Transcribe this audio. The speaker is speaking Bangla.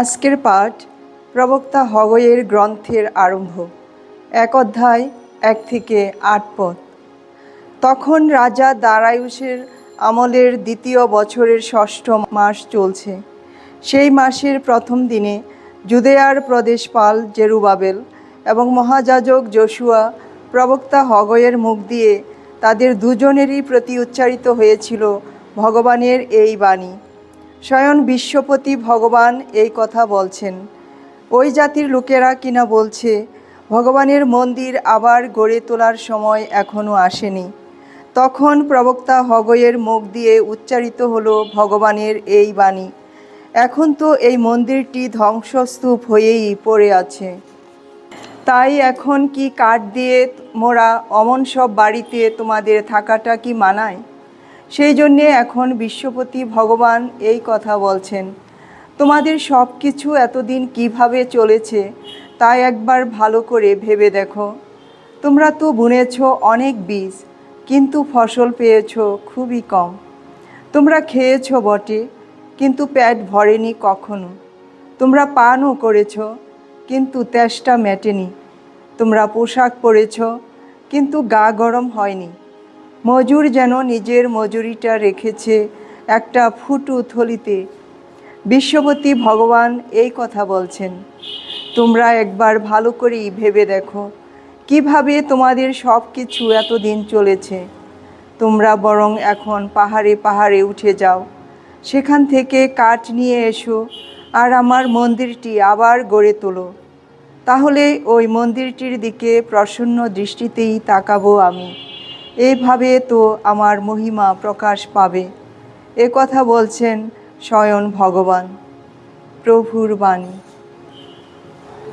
আজকের পাঠ প্রবক্তা হগয়ের গ্রন্থের আরম্ভ, এক অধ্যায়, এক থেকে আট পদ। তখন রাজা দারায়ুষের আমলের দ্বিতীয় বছরের ষষ্ঠ মাস চলছে। সেই মাসের প্রথম দিনে জুদেয়ার প্রদেশপাল জেরুবাবেল এবং মহাযাজক জোশুয়া প্রবক্তা হগয়ের মুখ দিয়ে তাদের দুজনেরই প্রতি উচ্চারিত হয়েছিল ভগবানের এই বাণী। স্বয়ং বিশ্বপতি ভগবান এই কথা বলছেন। ওই জাতির লোকেরা কিনা বলছে, ভগবানের মন্দির আবার গড়ে তোলার সময় এখনও আসেনি। তখন প্রবক্তা হগয়ের মুখ দিয়ে উচ্চারিত হলো ভগবানের এই বাণী। এখন তো এই মন্দিরটি ধ্বংসস্তূপ হয়েই পড়ে আছে। তাই এখন কি কাঠ দিয়ে মোরা অমন সব বাড়িতে তোমাদের থাকাটা কি মানায়? সেই জন্যে এখন বিশ্বপতি ভগবান এই কথা বলছেন, তোমাদের সব কিছু এতদিন কীভাবে চলেছে তাই একবার ভালো করে ভেবে দেখো। তোমরা তো বুনেছ অনেক বীজ, কিন্তু ফসল পেয়েছ খুবই কম। তোমরা খেয়েছ বটে, কিন্তু প্যাট ভরেনি কখনো। তোমরা পানও করেছ, কিন্তু তেষ্টা মেটেনি। তোমরা পোশাক পরেছ, কিন্তু গা গরম হয়নি। মজুর যেন নিজের মজুরিটা রেখেছে একটা ফুটু থলিতে। বিশ্বপতি ভগবান এই কথা বলছেন, তোমরা একবার ভালো করেই ভেবে দেখো কীভাবে তোমাদের সব কিছু এতদিন চলেছে। তোমরা বরং এখন পাহাড়ে পাহাড়ে উঠে যাও, সেখান থেকে কাঠ নিয়ে এসো আর আমার মন্দিরটি আবার গড়ে তোলো। তাহলে ওই মন্দিরটির দিকে প্রসন্ন দৃষ্টিতেই তাকাবো আমি। এইভাবে তো আমার মহিমা প্রকাশ পাবে। এ কথা বলছেন স্বয়ং ভগবান। প্রভুর বাণী।